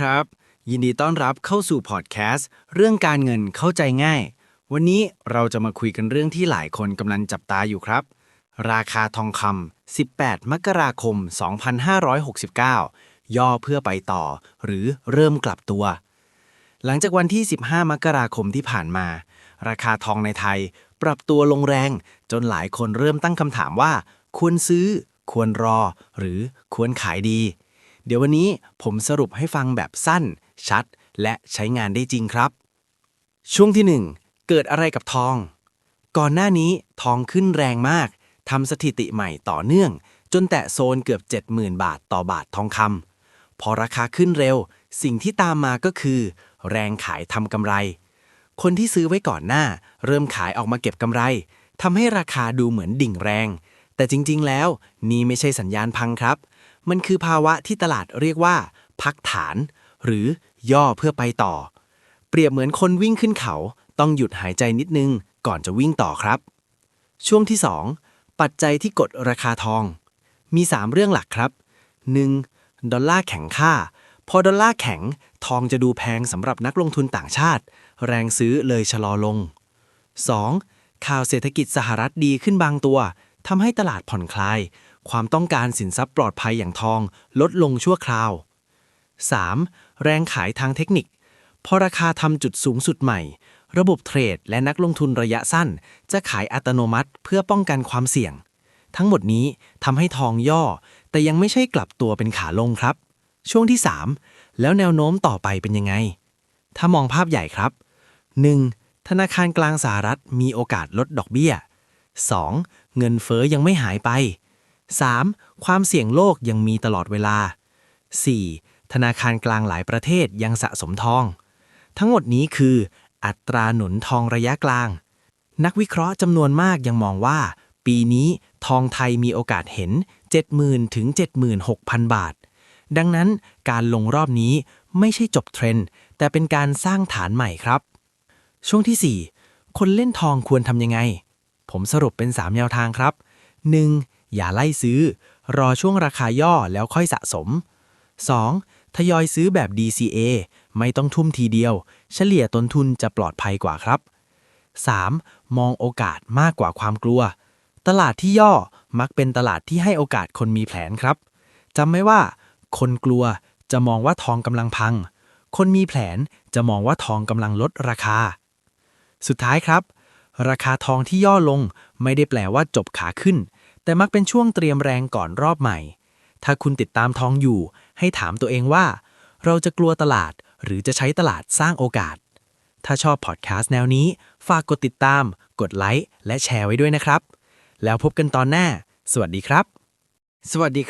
ครับ ยินดีต้อนรับเข้าสู่พอดแคสต์เรื่องการเงินเข้าใจง่าย วันนี้เราจะมาคุยกันเรื่องที่หลายคนกำลังจับตาอยู่ครับ ราคาทองคำ 18 มกราคม 2569 ย่อเพื่อไปต่อ หรือเริ่มกลับตัว หลังจากวันที่ 15 มกราคมที่ผ่านมา ราคาทองในไทย ปรับตัวลงแรง จนหลายคนเริ่มตั้งคำถามว่า ควรซื้อ ควรรอ หรือควรขายดี เดี๋ยววันนี้ผมสรุปให้ฟังแบบสั้น ชัด และใช้งานได้จริงครับ ช่วงที่ 1 เกิดอะไรกับทอง ก่อนหน้านี้ทองขึ้นแรงมากทำสถิติใหม่ต่อเนื่อง จนแตะโซนเกือบ 70,000 บาทต่อบาททองคำพอราคาขึ้นเร็ว สิ่งที่ตามมาก็คือ แรงขายทำกำไร คนที่ซื้อไว้ก่อนหน้า เริ่มขายออกมาเก็บกำไรทำให้ราคาดูเหมือนดิ่งแรง แต่จริง ๆ แล้ว นี่ไม่ใช่สัญญาณพังครับ มันคือภาวะที่ตลาดเรียกว่า พักฐาน หรือย่อเพื่อไปต่อ เปรียบเหมือนคนวิ่งขึ้นเขาต้องหยุดหายใจนิดนึงก่อนจะวิ่งต่อครับ ช่วงที่ 2 ปัจจัยที่กดราคาทอง มี 3 เรื่องหลักครับ 1. ดอลลาร์แข็งค่า พอดอลลาร์แข็งทองจะดูแพงสำหรับนักลงทุนต่างชาติ แรงซื้อเลยชะลอลง 2. ข่าวเศรษฐกิจสหรัฐดีขึ้นบางตัวทำให้ตลาดผ่อนคลาย ความต้องการสินทรัพย์ปลอดภัยอย่างทองลดลงชั่วคราว 3. แรงขายทางเทคนิค พอราคาทำจุดสูงสุดใหม่ ระบบเทรดและนักลงทุนระยะสั้น จะขายอัตโนมัติเพื่อป้องกันความเสี่ยง ทั้งหมดนี้ทำให้ทองย่อ แต่ยังไม่ใช่กลับตัวเป็นขาลงครับ ช่วงที่ 3 แล้วแนวโน้มต่อไปเป็นยังไง ถ้ามองภาพใหญ่ครับ 1. ธนาคารกลางสหรัฐมีโอกาสลดดอกเบี้ย 2. เงินเฟอ้อยังไม่หายไป 3. ความเสี่ยงโลกยังมีตลอดเวลา 4. ธนาคารกลางหลายประเทศยังสะสมทอง ทั้งหมดนี้คือ อัตราหนุนทองระยะกลาง นักวิเคราะห์จำนวนมากยังมองว่า ปีนี้ทองไทยมีโอกาสเห็น 70,000 ถึง 76,000 บาท ดังนั้นการลงรอบนี้ไม่ใช่จบเทรนด์ แต่เป็นการสร้างฐานใหม่ครับ ช่วงที่ 4 คนเล่นทองควรทำยังไง ผมสรุปเป็น 3 แนวทางครับ 1. อย่าไล่ซื้อ รอช่วงราคาย่อแล้วค่อยสะสม 2. ทยอยซื้อแบบ DCA ไม่ต้องทุ่มทีเดียว เฉลี่ยต้นทุนจะปลอดภัยกว่าครับ 3. มองโอกาสมากกว่าความกลัว ตลาดที่ย่อมักเป็นตลาดที่ให้โอกาสคนมีแผนครับจำไว้ว่า คนกลัวจะมองว่าทองกำลังพัง คนมีแผนจะมองว่าทองกำลังลดราคา สุดท้ายครับ ราคาทองที่ย่อลงไม่ได้แปลว่าจบขาขึ้น แต่มักเป็นช่วงเตรียมแรงก่อนรอบใหม่ ถ้าคุณติดตามทองอยู่ ให้ถามตัวเองว่า เราจะกลัวตลาดหรือจะใช้ตลาดสร้างโอกาส ถ้าชอบพอดแคสต์แนวนี้ ฝากกดติดตาม กดไลค์และแชร์ไว้ด้วยนะครับ แล้วพบกันตอนหน้า สวัสดีครับ สวัสดีครับ